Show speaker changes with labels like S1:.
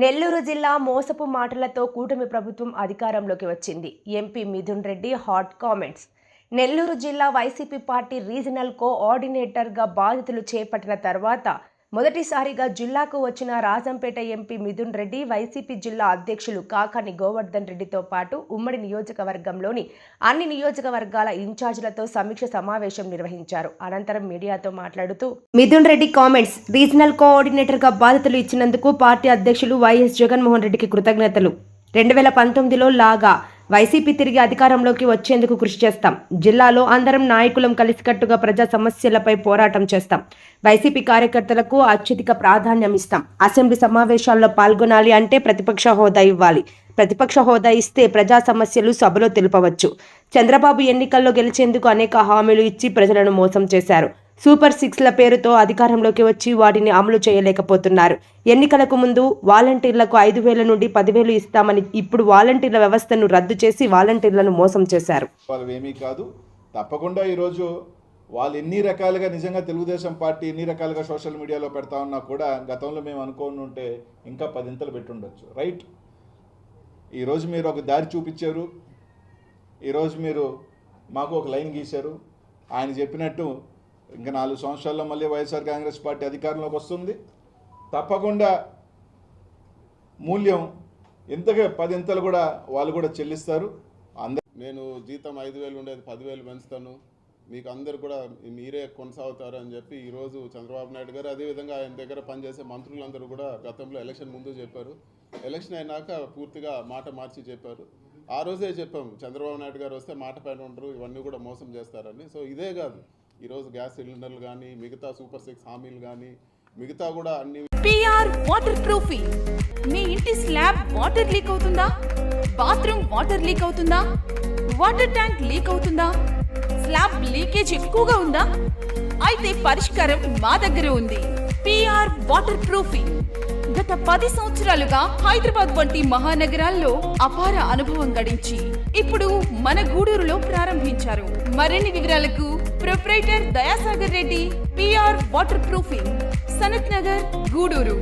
S1: నెల్లూరు జిల్లా మోసపు మాటలతో కూటమి ప్రభుత్వం అధికారంలోకి వచ్చింది. MP Mithun Reddy hot comments. Nellore జిల్లా వైసీపీ పార్టీ రీజనల్ కోఆర్డినేటర్గా బాధ్యతలు చేపట్టిన తర్వాత మొదటిసారిగా జిల్లాకు వచ్చిన రాజంపేట ఎంపీ మిథున్ రెడ్డి వైసీపీ జిల్లా అధ్యక్షులు కాకాని గోవర్ధన్ రెడ్డితో పాటు ఉమ్మడి నియోజకవర్గంలోని అన్ని నియోజకవర్గాల ఇన్ఛార్జీలతో సమీక్ష సమావేశం నిర్వహించారు. అనంతరం మీడియాతో మాట్లాడుతూ మిథున్ రెడ్డి కామెంట్స్ రీజనల్ కోఆర్డినేటర్గా బాధ్యతలు ఇచ్చినందుకు పార్టీ అధ్యక్షులు వైఎస్ జగన్మోహన్ రెడ్డికి కృతజ్ఞతలు. రెండు వేల పంతొమ్మిదిలో లాగా వైసీపీ తిరిగి అధికారంలోకి వచ్చేందుకు కృషి చేస్తాం. జిల్లాలో అందరం నాయకులం కలిసికట్టుగా ప్రజా సమస్యలపై పోరాటం చేస్తాం. వైసీపీ కార్యకర్తలకు అత్యధిక ప్రాధాన్యం ఇస్తాం. అసెంబ్లీ సమావేశాల్లో పాల్గొనాలి అంటే ప్రతిపక్ష హోదా ఇవ్వాలి. ప్రతిపక్ష హోదా ఇస్తే ప్రజా సమస్యలు సభలో తెలుపవచ్చు. చంద్రబాబు ఎన్నికల్లో గెలిచేందుకు అనేక హామీలు ఇచ్చి ప్రజలను మోసం చేశారు. సూపర్ సిక్స్ల పేరుతో అధికారంలోకి వచ్చి వాటిని అమలు చేయలేకపోతున్నారు. ఎన్నికలకు ముందు వాలంటీర్లకు ఐదు వేల నుండి పదివేలు ఇస్తామని ఇప్పుడు వాలంటీర్ల వ్యవస్థను రద్దు చేసి వాలంటీర్లను మోసం చేశారు.
S2: వాళ్ళు ఏమీ కాదు తప్పకుండా ఈరోజు వాళ్ళు ఎన్ని రకాలుగా నిజంగా తెలుగుదేశం పార్టీ ఎన్ని రకాలుగా సోషల్ మీడియాలో పెడతా ఉన్నా కూడా గతంలో మేము అనుకోని ఉంటే ఇంకా పదింతలు పెట్టుండొచ్చు. రైట్? ఈరోజు మీరు ఒక దారి చూపించారు. ఈరోజు మీరు మాకు ఒక లైన్ గీశారు. ఆయన చెప్పినట్టు ఇంకా నాలుగు సంవత్సరాల్లో మళ్ళీ వైఎస్ఆర్ కాంగ్రెస్ పార్టీ అధికారంలోకి వస్తుంది. తప్పకుండా మూల్యం ఇంతగా పదింతలు కూడా వాళ్ళు కూడా చెల్లిస్తారు. అందరు
S3: నేను జీతం ఐదు వేలు ఉండేది పదివేలు పెంచుతాను. మీకు అందరు కూడా మీరే కొనసాగుతారు అని చెప్పి ఈరోజు చంద్రబాబు నాయుడు గారు అదేవిధంగా ఆయన దగ్గర పనిచేసే మంత్రులందరూ కూడా గతంలో ఎలక్షన్ ముందు చెప్పారు. ఎలక్షన్ అయినాక పూర్తిగా మాట మార్చి చెప్పారు. ఆ రోజే చెప్పాం చంద్రబాబు నాయుడు గారు వస్తే మాట పైన ఉండరు ఇవన్నీ కూడా మోసం చేస్తారని. సో ఇదే కాదు. ఈరోజు గ్యాస్ సిలిండర్లు కానీ మిగతా సూపర్ సిక్స్ హామీలు కానీ మిగతా కూడా అన్ని
S4: పిఆర్ వాటర్ ప్రూఫింగ్ మీ ఇంటి స్లాబ్ వాటర్ లీక్ అవుతుందా? బాత్రూమ్ వాటర్ లీక్ అవుతుందా? వాటర్ ట్యాంక్ లీక్ అవుతుందా? స్లాబ్ లీకేజ్ ఎక్కువగా ఉందా? అయితే పరిష్కారం మా దగ్గర ఉంది. పిఆర్ వాటర్ ప్రూఫింగ్ గత పది సంవత్సరాలుగా హైదరాబాద్ వంటి మహానగరాల్లో అపార అనుభవం గడించి ఇప్పుడు మన గూడూరులో ప్రారంభించారు. మరిన్ని వివరాలకు proprietor Dayasagar Reddy PR water proofing Sanath Nagar Gudur